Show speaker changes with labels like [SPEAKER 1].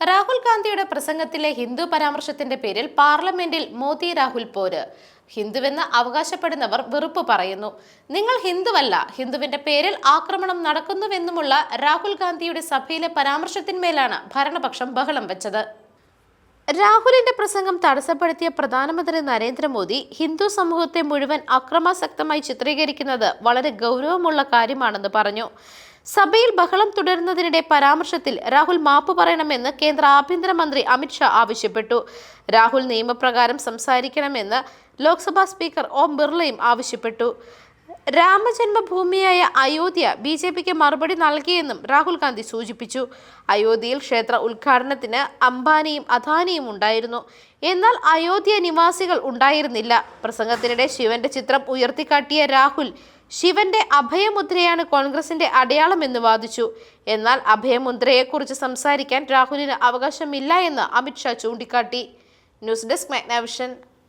[SPEAKER 1] രാഹുൽ ഗാന്ധിയുടെ പ്രസംഗത്തിലെ ഹിന്ദു പരാമർശത്തിന്റെ പേരിൽ പാർലമെന്റിൽ മോദി രാഹുൽ പോര്. ഹിന്ദുവെന്ന് അവകാശപ്പെടുന്നവർ വെറുപ്പ് പറയുന്നു. നിങ്ങൾ ഹിന്ദുവല്ല ഹിന്ദുവിന്റെ പേരിൽ ആക്രമണം നടക്കുന്നുവെന്നുമുള്ള രാഹുൽ ഗാന്ധിയുടെ സഭയിലെ പരാമർശത്തിന്മേലാണ് ഭരണപക്ഷം ബഹളം വെച്ചത്. രാഹുലിന്റെ പ്രസംഗം തടസ്സപ്പെടുത്തിയ പ്രധാനമന്ത്രി നരേന്ദ്രമോദി ഹിന്ദു സമൂഹത്തെ മുഴുവൻ അക്രമാസക്തമായി ചിത്രീകരിക്കുന്നത് വളരെ ഗൗരവമുള്ള കാര്യമാണെന്ന് പറഞ്ഞു. സഭയിൽ ബഹളം തുടരുന്നതിനിടെ പരാമർശത്തിൽ രാഹുൽ മാപ്പ് പറയണമെന്ന് കേന്ദ്ര ആഭ്യന്തരമന്ത്രി അമിത്ഷാ ആവശ്യപ്പെട്ടു. രാഹുൽ നിയമപ്രകാരം സംസാരിക്കണമെന്ന് ലോക്സഭാ സ്പീക്കർ ഓം ബിർളയും ആവശ്യപ്പെട്ടു. രാമജന്മഭൂമിയായ അയോധ്യ ബി ജെ പിക്ക് മറുപടി നൽകിയെന്നും രാഹുൽ ഗാന്ധി സൂചിപ്പിച്ചു. അയോധ്യയിൽ ക്ഷേത്ര ഉദ്ഘാടനത്തിന് അംബാനിയും അദാനിയും ഉണ്ടായിരുന്നു. എന്നാൽ അയോധ്യ നിവാസികൾ ഉണ്ടായിരുന്നില്ല. പ്രസംഗത്തിനിടെ ശിവന്റെ ചിത്രം ഉയർത്തിക്കാട്ടിയ രാഹുൽ ശിവന്റെ അഭയമുദ്രയാണ് കോൺഗ്രസിന്റെ അടയാളമെന്ന് വാദിച്ചു. എന്നാൽ അഭയമുദ്രയെക്കുറിച്ച് സംസാരിക്കാൻ രാഹുലിന് അവകാശമില്ല എന്ന് അമിത്ഷാ ചൂണ്ടിക്കാട്ടി. News desk Magnavision.